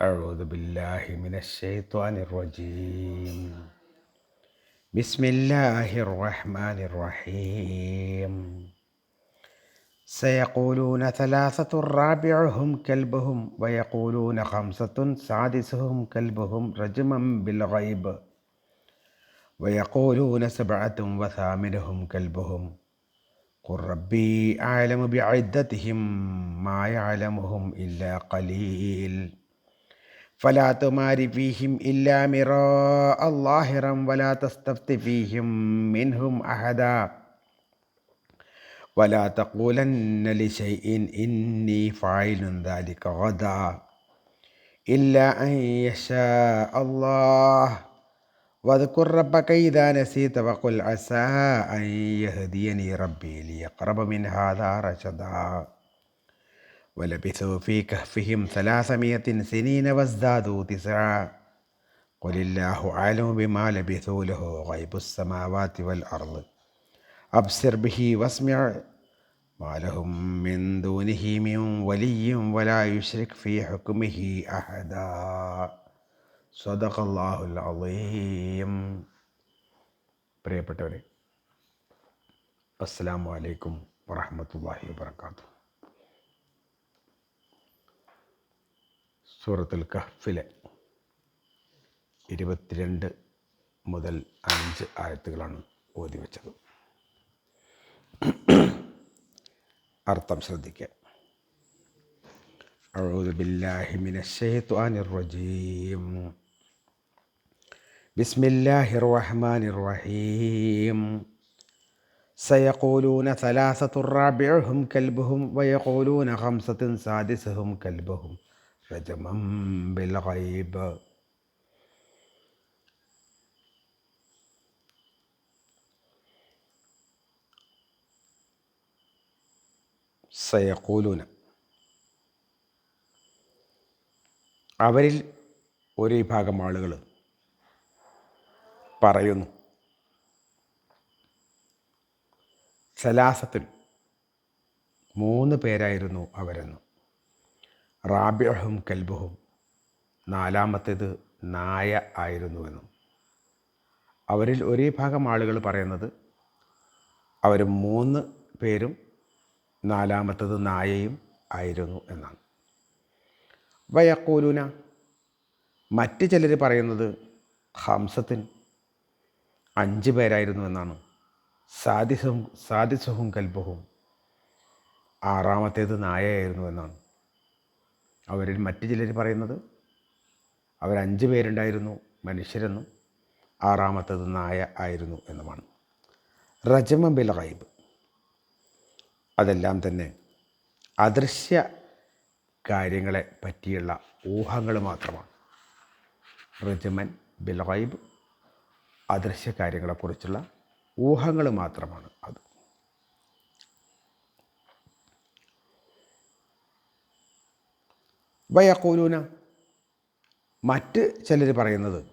أعوذ بالله من الشيطان الرجيم. بسم الله الرحمن الرحيم. سيقولون ثلاثة رابعهم كلبهم ويقولون خمسة سادسهم كلبهم رجما بالغيب ويقولون سبعة وثامنهم كلبهم. قل ربي أعلم بعدتهم ما يعلمهم إلا قليل. فلا تمار فيهم إلا مراء ظاهرا ولا تستفت فيهم منهم أحدا. ولا تقولن لشيء إني فاعل ذلك غدا إلا أن يشاء الله. واذكر ربك إذا نسيت وقل عسى أن يهديني ربي ليقرب من هذا رشدا. ولبثوا في كهفهم ثلاثمائة سنين وازدادوا تسعا قل الله أعلم بما لبثوا له غيب السماوات والأرض أبصر به واسمع ما لهم من دونه من ولي ولا يشرك في حكمه أحدا صدق الله العظيم പ്രിയപ്പെട്ടവരെ അസ്സാം വലൈക്കും വറഹമത്തല്ലാഹി വാബർക്കാത്തു സൂറത്തുൽ കഹ്ഫിലെ ഇരുപത്തിരണ്ട് മുതൽ അഞ്ച് ആയത്തുകളാണ് ഓതി വെച്ചത് അർത്ഥം ശ്രദ്ധിക്കുക أعوذ بالله من الشيطان الرجيم بسم الله الرحمن الرحيم سيقولون ثلاثة رابعهم كلبهم ويقولون خمسة سادسهم كلبهم رجما بالغيب സയക്കൂലൂന അവരിൽ ഒരു വിഭാഗം ആളുകൾ പറയുന്നു സലാസത്തിൽ മൂന്ന് പേരായിരുന്നു അവരെന്ന് റാബിയഹും കൽബുഹും. നാലാമത്തേത് നായ ആയിരുന്നുവെന്നും. അവരിൽ ഒരേ ഭാഗം ആളുകൾ പറയുന്നത് അവർ മൂന്ന് പേരും നാലാമത്തത് നായയും ആയിരുന്നു എന്നാണ്. വയക്കൂലൂന മറ്റ് ചിലർ പറയുന്നത് ഹംസത്തിൻ അഞ്ച് പേരായിരുന്നു എന്നാണ്. സാദിസും സാദിസുഹും കൽബുഹും ആറാമത്തേത് നായയായിരുന്നു എന്നാണ്. അവരിൽ മറ്റ് ചിലർ പറയുന്നത്. അവരഞ്ച് പേരുണ്ടായിരുന്നു മനുഷ്യരെന്നും. ആറാമത്തത് നായ ആയിരുന്നു എന്നുമാണ്. റജമ ബിൽ ഗൈബ്. അതെല്ലാം തന്നെ അദൃശ്യ കാര്യങ്ങളെ പറ്റിയുള്ള ഊഹങ്ങൾ മാത്രമാണ്. റജമൻ ബിൽ ഗൈബ് അദൃശ്യ കാര്യങ്ങളെക്കുറിച്ചുള്ള ഊഹങ്ങൾ മാത്രമാണ് അത്. വയക്കൂലൂന മറ്റ് ചിലർ പറയുന്നത്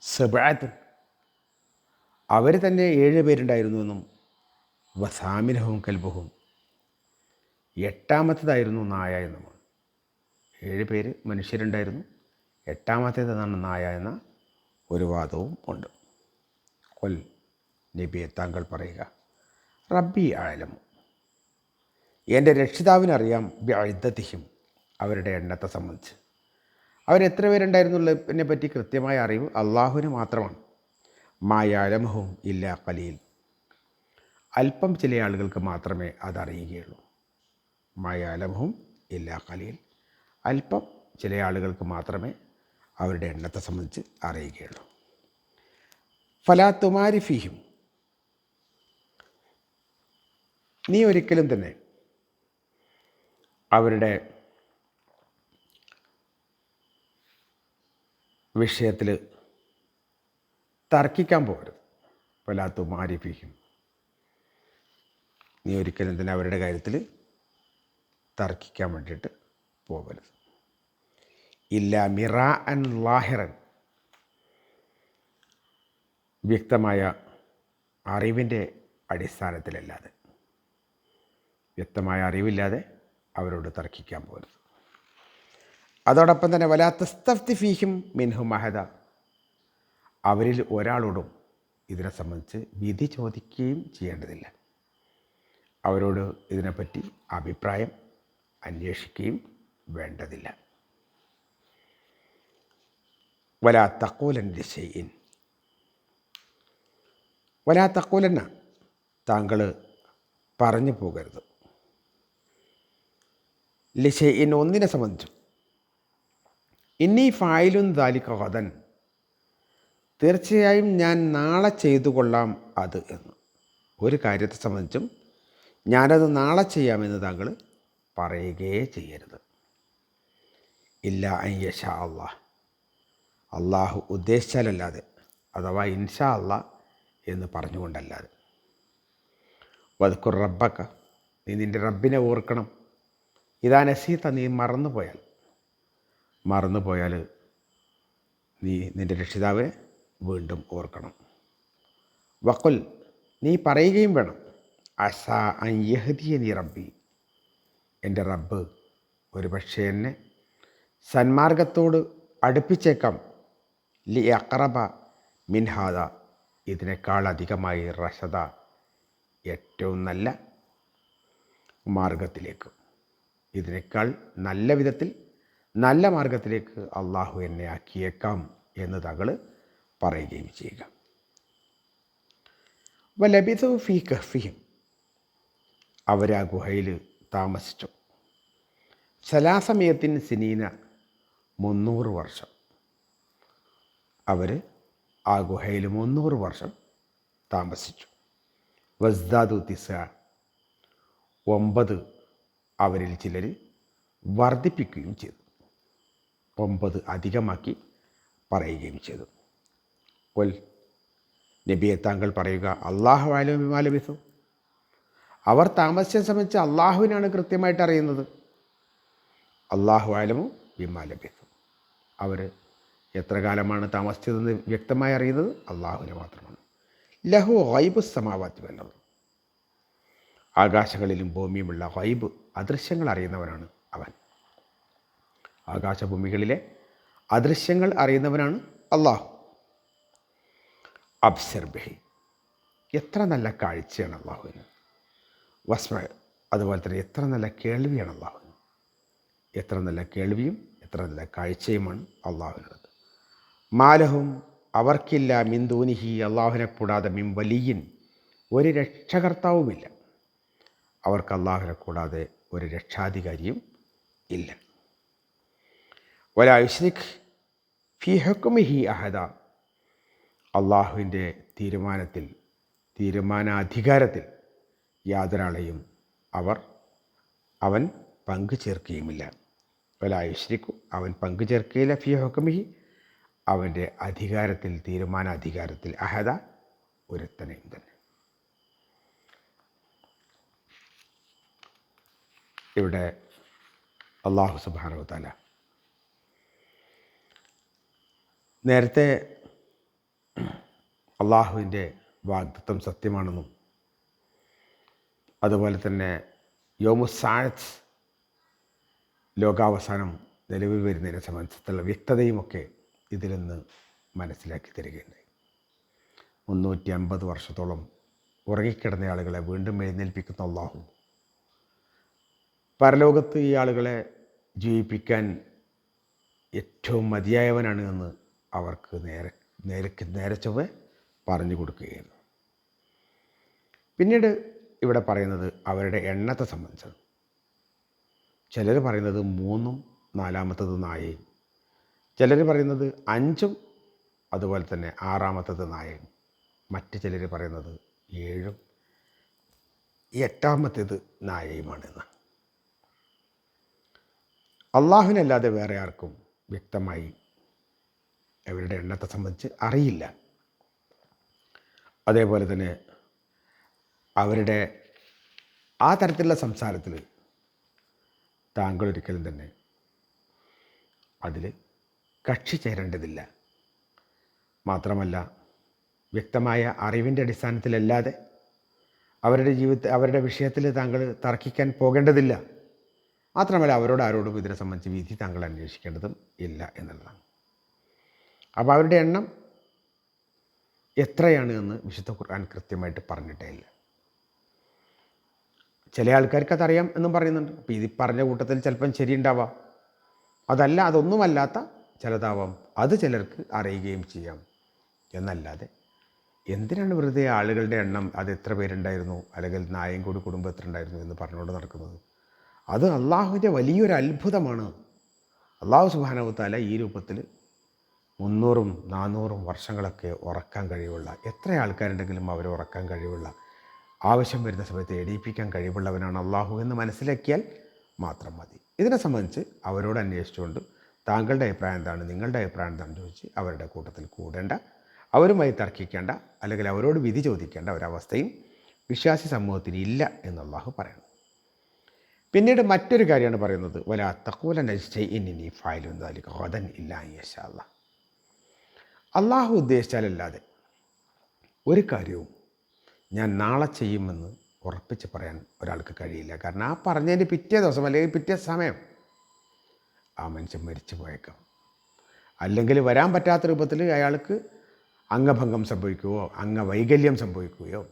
സെബാത്ത് അവർ തന്നെ ഏഴ് പേരുണ്ടായിരുന്നുവെന്നും വസാമിനഹവും കൽബുഹും. എട്ടാമത്തേതായിരുന്നു നായ എന്നുമാണ്. ഏഴ് പേര് മനുഷ്യരുണ്ടായിരുന്നു. എട്ടാമത്തേതാണ് നായ എന്ന ഒരു വാദവും ഉണ്ട്. കൊൽ നബിയെ താങ്കൾ പറയുക റബ്ബി ആയാലും എന്റെ രക്ഷിതാവിനറിയാം ബിഅദ്ദത്തിഹിം അവരുടെ എണ്ണത്തെ സംബന്ധിച്ച്. അവരെത്ര പേരുണ്ടായിരുന്നുള്ളതിനെ പറ്റി കൃത്യമായ അറിവ് അള്ളാഹുവിന് മാത്രമാണ്. മായാലമഹവും ഇല്ല കലിയിൽ അല്പം ചില ആളുകൾക്ക് മാത്രമേ അതറിയുകയുള്ളൂ. മായാലമഹവും ഇല്ല കലിയിൽ അല്പം ചില ആളുകൾക്ക് മാത്രമേ അവരുടെ എണ്ണത്തെ സംബന്ധിച്ച് അറിയുകയുള്ളൂ. ഫലാത്തുമാരി ഫീഹിം. നീ ഒരിക്കലും തന്നെ അവരുടെ വിഷയത്തിൽ തർക്കിക്കാൻ പോകരുത്. ഫലാത്തുമാരി മാരിപ്പിക്കും നീ ഒരിക്കലും തന്നെ അവരുടെ കാര്യത്തിൽ തർക്കിക്കാൻ വേണ്ടിയിട്ട് പോകരുത്. ഇല്ല മിറ അൻ ലാഹിറൻ. വ്യക്തമായ അറിവിന്റെ അടിസ്ഥാനത്തിലല്ലാതെ വ്യക്തമായ അറിവില്ലാതെ അവരോട് തർക്കിക്കാൻ പോകരുത്. അതോടൊപ്പം തന്നെ വലാത്തസ്തഫ്തി ഫീഹിം മിൻഹു മഹദ. അവരിൽ ഒരാളോടും ഇതിനെ സംബന്ധിച്ച് വിധി ചോദിക്കുകയും ചെയ്യേണ്ടതില്ല. അവരോട് ഇതിനെപ്പറ്റി അഭിപ്രായം അന്വേഷിക്കുകയും വേണ്ടതില്ല. വലാ തക്കൂലൻ ദിശയിൻ വലാ തക്കൂലന്ന താങ്കൾ പറഞ്ഞു പോകരുത്. ലിശയിൻ ഒന്നിനെ സംബന്ധിച്ചും ഇന്നീ ഫായിലും ദാലിക ഹതൻ തീർച്ചയായും ഞാൻ നാളെ ചെയ്തു കൊള്ളാം അത് എന്ന്. ഒരു കാര്യത്തെ സംബന്ധിച്ചും ഞാനത് നാളെ ചെയ്യാമെന്ന് താങ്കൾ പറയുകയേ ചെയ്യരുത്. ഇല്ല അയ്യഷ അള്ളാഹ് അള്ളാഹു ഉദ്ദേശിച്ചാലല്ലാതെ അഥവാ ഇൻഷാ അള്ളാഹ് എന്ന് പറഞ്ഞുകൊണ്ടല്ലാതെ. വതുക്കുർ നീ നിന്റെ റബ്ബിനെ ഓർക്കണം. ഇതാ നസീത്ത നീ മറന്നുപോയാൽ. മറന്നുപോയാൽ നീ നിന്റെ രക്ഷിതാവിനെ വീണ്ടും ഓർക്കണം. വക്കുൽ നീ പറയുകയും വേണം. അസ അയ്യഹദിയ നീ റബ്ബി. എന്റെ റബ്ബ് ഒരു പക്ഷേ എന്നെ സന്മാർഗത്തോട് അടുപ്പിച്ചേക്കാം. ലി അക്രബ മിൻഹാദ ഇതിനേക്കാൾ അധികമായി റഷദ ഏറ്റവും നല്ല മാർഗത്തിലേക്ക്. ഇതിനേക്കാൾ നല്ല വിധത്തിൽ നല്ല മാർഗത്തിലേക്ക് അള്ളാഹു എന്നെ ആക്കിയേക്കാം എന്ന് തങ്ങൾ പറയുകയും ചെയ്യുക. വലബിതു ഫി കഫിയും അവർ ആ ഗുഹയിൽ താമസിച്ചു. ശലാസമയത്തിന് സിനീന മുന്നൂറ് വർഷം. അവർ ആ ഗുഹയിൽ മുന്നൂറ് വർഷം താമസിച്ചു. വസ്ദാദു തിസ. ഒമ്പത് അവരിൽ ചിലർ വർദ്ധിപ്പിക്കുകയും ചെയ്തു. ഒമ്പത് അധികമാക്കി പറയുകയും ചെയ്തു. കൊൽ നബിയെ താങ്കൾ പറയുക അള്ളാഹു ആലും അവർ താമസിച്ച സംബന്ധിച്ച് അള്ളാഹുവിനാണ് കൃത്യമായിട്ട് അറിയുന്നത്. അള്ളാഹു ആലമു വിമാലബിസു അവർ എത്ര കാലമാണ് താമസിച്ചതെന്ന് വ്യക്തമായി അറിയുന്നത് അള്ളാഹുവിനെ മാത്രമാണ്. ലഹു ഹൈബ് സമാവാത്തി വല്ലത് ആകാശങ്ങളിലും ഭൂമിയുമുള്ള ഹൈബ് അദൃശ്യങ്ങൾ അറിയുന്നവനാണ് അവൻ. ആകാശഭൂമികളിലെ അദൃശ്യങ്ങൾ അറിയുന്നവനാണ് അള്ളാഹു. അബ്സർ ബഹി. എത്ര നല്ല കാഴ്ചയാണ് അള്ളാഹുവിന് വസ്മ അതുപോലെ തന്നെ എത്ര നല്ല കേൾവിയാണ് അള്ളാഹുവിന് എത്ര നല്ല കേൾവിയും എത്ര നല്ല കാഴ്ചയുമാണ് അള്ളാഹുവിനുള്ളത് മാലഹും അവർക്കില്ല മിന്ദൂനിഹി അള്ളാഹുവിനെ കൂടാതെ മിൻ വലിയൻ. ഒരു രക്ഷകർത്താവുമില്ല. അവർക്ക് അള്ളാഹുവിനെ കൂടാതെ ഒരു രക്ഷാധികാരിയും ഇല്ല. ഒരായുഷ്നിഖ് ഫി ഹക്കുമിഹി അഹദ. അള്ളാഹുവിന്റെ തീരുമാനത്തിൽ തീരുമാനാധികാരത്തിൽ യാതൊരാളെയും അവർ അവൻ പങ്കു ചേർക്കുകയുമില്ല. ഒലായുഷ്രിക്കു അവൻ പങ്കു ചേർക്കുകയില്ല ഫി ഹക്കുമിഹി അവന്റെ അധികാരത്തിൽ തീരുമാനാധികാരത്തിൽ അഹദ ഒരുത്തനെയും തന്നെ ഇവിടെ അള്ളാഹു സുബാനു താല നേരത്തെ അള്ളാഹുവിന്റെ വാഗ്ദത്വം സത്യമാണെന്നും അതുപോലെ തന്നെ യോമുസാഴത്ത് ലോകാവസാനം നിലവിൽ വരുന്നതിനെ സംബന്ധിച്ചുള്ള വ്യക്തതയുമൊക്കെ ഇതിൽ നിന്ന് മനസ്സിലാക്കി തരികയുണ്ടായി. മുന്നൂറ്റി അമ്പത് വർഷത്തോളം ഉറങ്ങിക്കിടന്ന ആളുകളെ വീണ്ടും എഴുന്നേൽപ്പിക്കുന്ന അള്ളാഹു. പരലോകത്ത് ഈ ആളുകളെ ജീവിപ്പിക്കാൻ ഏറ്റവും മതിയായവനാണ് എന്ന് അവർക്ക് നേരെ നേരക്ക് നേരെ ചൊവ്വെ പറഞ്ഞു കൊടുക്കുകയായിരുന്നു. പിന്നീട് ഇവിടെ പറയുന്നത് അവരുടെ എണ്ണത്തെ സംബന്ധിച്ചാണ്. ചിലർ പറയുന്നത് മൂന്നും നാലാമത്തത് നായയും. ചിലർ പറയുന്നത് അഞ്ചും അതുപോലെ തന്നെ ആറാമത്തത് നായയും. മറ്റ് ചിലർ പറയുന്നത് ഏഴും. എട്ടാമത്തേത് നായയുമാണെന്ന് അള്ളാഹുവിനല്ലാതെ വേറെ ആർക്കും വ്യക്തമായി അവരുടെ എണ്ണത്തെ സംബന്ധിച്ച് അറിയില്ല. അതേപോലെ തന്നെ അവരുടെ ആ തരത്തിലുള്ള സംസാരത്തിൽ താങ്കൾ ഒരിക്കലും തന്നെ അതിൽ കക്ഷി ചേരേണ്ടതില്ല. മാത്രമല്ല വ്യക്തമായ അറിവിന്റെ അടിസ്ഥാനത്തിലല്ലാതെ അവരുടെ ജീവിത അവരുടെ വിഷയത്തിൽ താങ്കൾ തർക്കിക്കാൻ പോകേണ്ടതില്ല. മാത്രമല്ല അവരോട് ആരോടും ഇതിനെ സംബന്ധിച്ച് വിധി താങ്കൾ അന്വേഷിക്കേണ്ടതും ഇല്ല എന്നുള്ളതാണ്. അപ്പോൾ അവരുടെ എണ്ണം എത്രയാണ് എന്ന് വിശുദ്ധ ഖുർആൻ കൃത്യമായിട്ട് പറഞ്ഞിട്ടേ ഇല്ല. ചില ആൾക്കാർക്ക് അതറിയാം എന്നും പറയുന്നുണ്ട്. അപ്പോൾ ഇത് പറഞ്ഞ കൂട്ടത്തിൽ ചിലപ്പം ശരിയുണ്ടാവാം. അതല്ല അതൊന്നുമല്ലാത്ത ചിലതാവാം. അത് ചിലർക്ക് അറിയുകയും ചെയ്യാം. എന്നല്ലാതെ എന്തിനാണ് വെറുതെ ആളുകളുടെ എണ്ണം അത് എത്ര പേരുണ്ടായിരുന്നു? അല്ലെങ്കിൽ നായൻകൂടി കുടുംബം എത്ര ഉണ്ടായിരുന്നു എന്ന് പറഞ്ഞുകൊണ്ട് നടക്കുന്നത്? അത് അള്ളാഹുവിന്റെ വലിയൊരു അത്ഭുതമാണ്. അള്ളാഹു സുബാനവത്താല ഈ രൂപത്തിൽ മുന്നൂറും നാനൂറും വർഷങ്ങളൊക്കെ ഉറക്കാൻ കഴിവുള്ള എത്ര ആൾക്കാരുണ്ടെങ്കിലും അവരെ ഉറക്കാൻ കഴിവുള്ള ആവശ്യം വരുന്ന സമയത്ത് എടിയിപ്പിക്കാൻ കഴിവുള്ളവനാണ് അള്ളാഹു എന്ന് മനസ്സിലാക്കിയാൽ മാത്രം മതി. ഇതിനെ സംബന്ധിച്ച് അവരോട് അന്വേഷിച്ചുകൊണ്ട് താങ്കളുടെ അഭിപ്രായം എന്താണ് നിങ്ങളുടെ അഭിപ്രായം എന്താണെന്ന് ചോദിച്ച് അവരുടെ കൂട്ടത്തിൽ കൂടേണ്ട അവരുമായി തർക്കിക്കേണ്ട അല്ലെങ്കിൽ അവരോട് വിധി ചോദിക്കേണ്ട ഒരവസ്ഥയും വിശ്വാസി സമൂഹത്തിന് ഇല്ല എന്ന് അള്ളാഹു പറയുന്നു പിന്നീട് മറ്റൊരു കാര്യമാണ് പറയുന്നത് വല തക്കൂല നജിച്ചൈ ഇനി ഫായിലും ഹോദൻ ഇല്ല അള്ളാഹു ഉദ്ദേശിച്ചാലല്ലാതെ ഒരു കാര്യവും ഞാൻ നാളെ ചെയ്യുമെന്ന് ഉറപ്പിച്ച് പറയാൻ ഒരാൾക്ക് കഴിയില്ല. കാരണം ആ പറഞ്ഞതിന്റെ പിറ്റേ ദിവസം അല്ലെങ്കിൽ പിറ്റേ സമയം ആ മനുഷ്യൻ മരിച്ചു പോയേക്കാം. അല്ലെങ്കിൽ വരാൻ പറ്റാത്ത രൂപത്തിൽ അയാൾക്ക് അംഗഭംഗം സംഭവിക്കുകയോ അംഗവൈകല്യം സംഭവിക്കുകയോ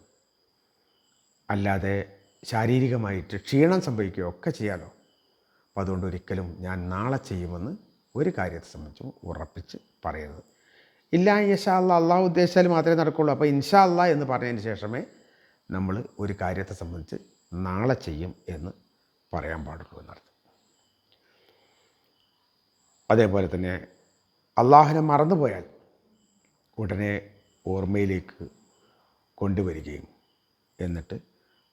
അല്ലാതെ ശാരീരികമായിട്ട് ക്ഷീണം സംഭവിക്കുകയോ ഒക്കെ ചെയ്യാലോ. അപ്പോൾ അതുകൊണ്ട് ഒരിക്കലും ഞാൻ നാളെ ചെയ്യുമെന്ന് ഒരു കാര്യത്തെ സംബന്ധിച്ചും ഉറപ്പിച്ച് പറയരുത്. ഇല്ല ഇൻഷാ അല്ല അള്ളാഹു ഉദ്ദേശിച്ചാൽ മാത്രമേ നടക്കുള്ളൂ. അപ്പോൾ ഇൻഷാ അല്ല എന്ന് പറഞ്ഞതിന് ശേഷമേ നമ്മൾ ഒരു കാര്യത്തെ സംബന്ധിച്ച് നാളെ ചെയ്യും എന്ന് പറയാൻ പാടുള്ളൂ എന്നർത്ഥം. അതേപോലെ തന്നെ അള്ളാഹുനെ മറന്നുപോയാൽ ഉടനെ ഓർമ്മയിലേക്ക് കൊണ്ടുവരികയും എന്നിട്ട്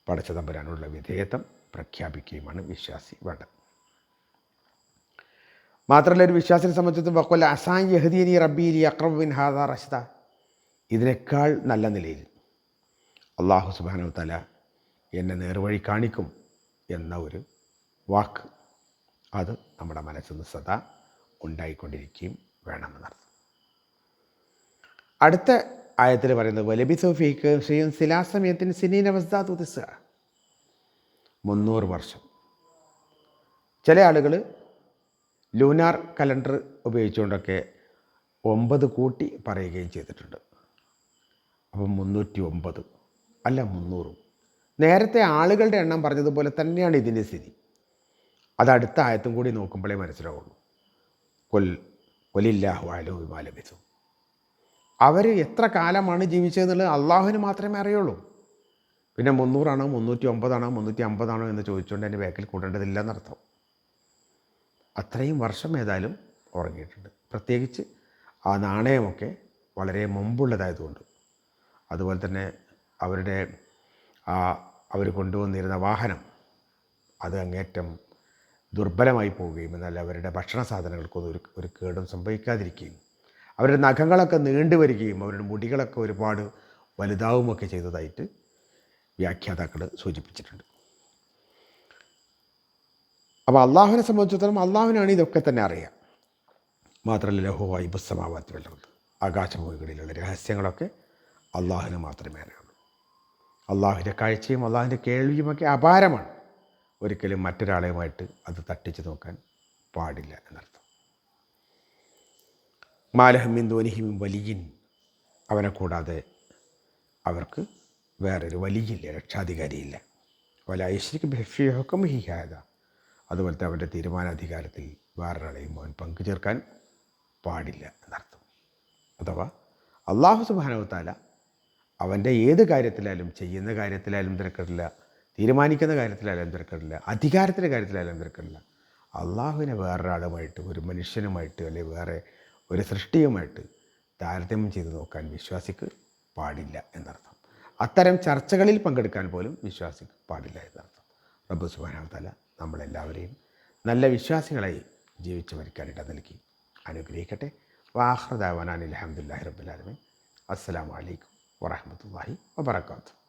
പടച്ച തമ്പരാനുള്ള വിധേയത്വം പ്രഖ്യാപിക്കുകയുമാണ് വിശ്വാസി വേണ്ടത്. മാത്രമല്ല ഒരു വിശ്വാസിനെ സംബന്ധിച്ചിടത്തോളം വക്കൊല്ല അസാൻ യഹദീനി റബ്ബീലി അക്രബിൻ ഹാദ റഷ്ത ഇതിനേക്കാൾ നല്ല നിലയിൽ അള്ളാഹു സുബാനോ തല എന്നെ നേർവഴി കാണിക്കും എന്ന ഒരു വാക്ക് അത് നമ്മുടെ മനസ്സിൽ നിന്ന് സദാ ഉണ്ടായിക്കൊണ്ടിരിക്കുകയും വേണമെന്നർത്ഥം അടുത്ത ആയത്തിൽ പറയുന്നത് വലബി സോഫിക്ക് ശ്രീയും ശിലാസമയത്തിന് സിനീന വസ്താതുദിസ മുന്നൂറ് വർഷം. ചില ആളുകൾ ലൂനാർ കലണ്ടർ ഉപയോഗിച്ചുകൊണ്ടൊക്കെ ഒമ്പത് കൂട്ടി പറയുകയും ചെയ്തിട്ടുണ്ട്. അപ്പം മുന്നൂറ്റി ഒമ്പത് അല്ല മുന്നൂറും. നേരത്തെ ആളുകളുടെ എണ്ണം പറഞ്ഞതുപോലെ തന്നെയാണ് ഇതിന്റെ സ്ഥിതി. അത് അടുത്ത ആയത്തും കൂടി നോക്കുമ്പോഴേ മനസ്സിലാവുള്ളൂ. കൊൽ കൊലില്ലാഹു വിമാലബിസു അവർ എത്ര കാലമാണ് ജീവിച്ചതെന്നുള്ളത് അള്ളാഹുവിന് മാത്രമേ അറിയുള്ളൂ. പിന്നെ മുന്നൂറാണോ മുന്നൂറ്റി ഒമ്പതാണോ മുന്നൂറ്റി അമ്പതാണോ എന്ന് ചോദിച്ചുകൊണ്ട് എന്റെ ബാക്കിൽ കൂടേണ്ടതില്ല എന്നർത്ഥം. അത്രയും വർഷം ഏതായാലും ഉറങ്ങിയിട്ടുണ്ട്. പ്രത്യേകിച്ച് ആ നാണയമൊക്കെ വളരെ മുമ്പുള്ളതായതുകൊണ്ട്. അതുപോലെ തന്നെ അവരുടെ ആ അവർ കൊണ്ടുവന്നിരുന്ന വാഹനം അത് അങ്ങേറ്റം ദുർബലമായി പോവുകയും എന്നാൽ അവരുടെ ഭക്ഷണ സാധനങ്ങൾക്കൊന്നും ഒരു ഒരു കേടും സംഭവിക്കാതിരിക്കുകയും അവരുടെ നഖങ്ങളൊക്കെ നീണ്ടു വരികയും അവരുടെ മുടികളൊക്കെ ഒരുപാട് വലുതാവുമൊക്കെ ചെയ്തതായിട്ട് വ്യാഖ്യാതാക്കൾ സൂചിപ്പിച്ചിട്ടുണ്ട്. അപ്പോൾ അള്ളാഹുവിനെ സംബന്ധിച്ചിടത്തോളം അള്ളാഹുവിനാണ് ഇതൊക്കെ തന്നെ അറിയാം മാത്രമല്ല ലഹുവായി വൈബുസമാവാത്തി വെള്ളം ആകാശഭൂമികളിലുള്ള രഹസ്യങ്ങളൊക്കെ അള്ളാഹുവിന് മാത്രമേ അറിയുള്ളൂ. അള്ളാഹുവിന്റെ കാഴ്ചയും അള്ളാഹുവിന്റെ കേൾവിയുമൊക്കെ അപാരമാണ്. ഒരിക്കലും മറ്റൊരാളെയുമായിട്ട് അത് തട്ടിച്ച് നോക്കാൻ പാടില്ല എന്നർത്ഥം. മാലഹമ്മിൻ ധോനിഹിം വലിയൻ. അവനെ കൂടാതെ അവർക്ക് വേറൊരു വലിയില്ല രക്ഷാധികാരിയില്ല. വല ഐശ്വര്യക്ക് ബഹിഹുക്കം ഹിഹായത അതുപോലത്തെ അവന്റെ തീരുമാനാധികാരത്തിൽ വേറൊരാളെയും അവൻ പങ്കു ചേർക്കാൻ പാടില്ല എന്നർത്ഥം. അഥവാ അള്ളാഹു സുബാനവത്താല അവന്റെ ഏത് കാര്യത്തിലായാലും ചെയ്യുന്ന കാര്യത്തിലായാലും തിരക്കിടില്ല തീരുമാനിക്കുന്ന കാര്യത്തിലായാലും തിരക്കിടില്ല അധികാരത്തിന്റെ കാര്യത്തിലായാലും തിരക്കിടില്ല. അള്ളാഹുവിനെ വേറൊരാളുമായിട്ട് ഒരു മനുഷ്യനുമായിട്ട് അല്ലെങ്കിൽ വേറെ ഒരു സൃഷ്ടിയുമായിട്ട് താരതമ്യം ചെയ്ത് നോക്കാൻ വിശ്വാസിക്ക് പാടില്ല എന്നർത്ഥം. അത്തരം ചർച്ചകളിൽ പങ്കെടുക്കാൻ പോലും വിശ്വാസിക്ക് പാടില്ല എന്നർത്ഥം. റബ്ബു സുബാനവത്താല നമ്മളെല്ലാവരെയും നല്ല വിശ്വാസികളായി ജീവിച്ചു മരിക്കാനിട നൽകി. അനുഗ്രഹിക്കട്ടെ. വാഹ്റദാവാനാൻ അലഹമുല്ലാഹി റബ്ബുലാലമി അസ്സാം വലൈക്കും വറഹമത്തല്ലാഹി വബർക്കാത്തു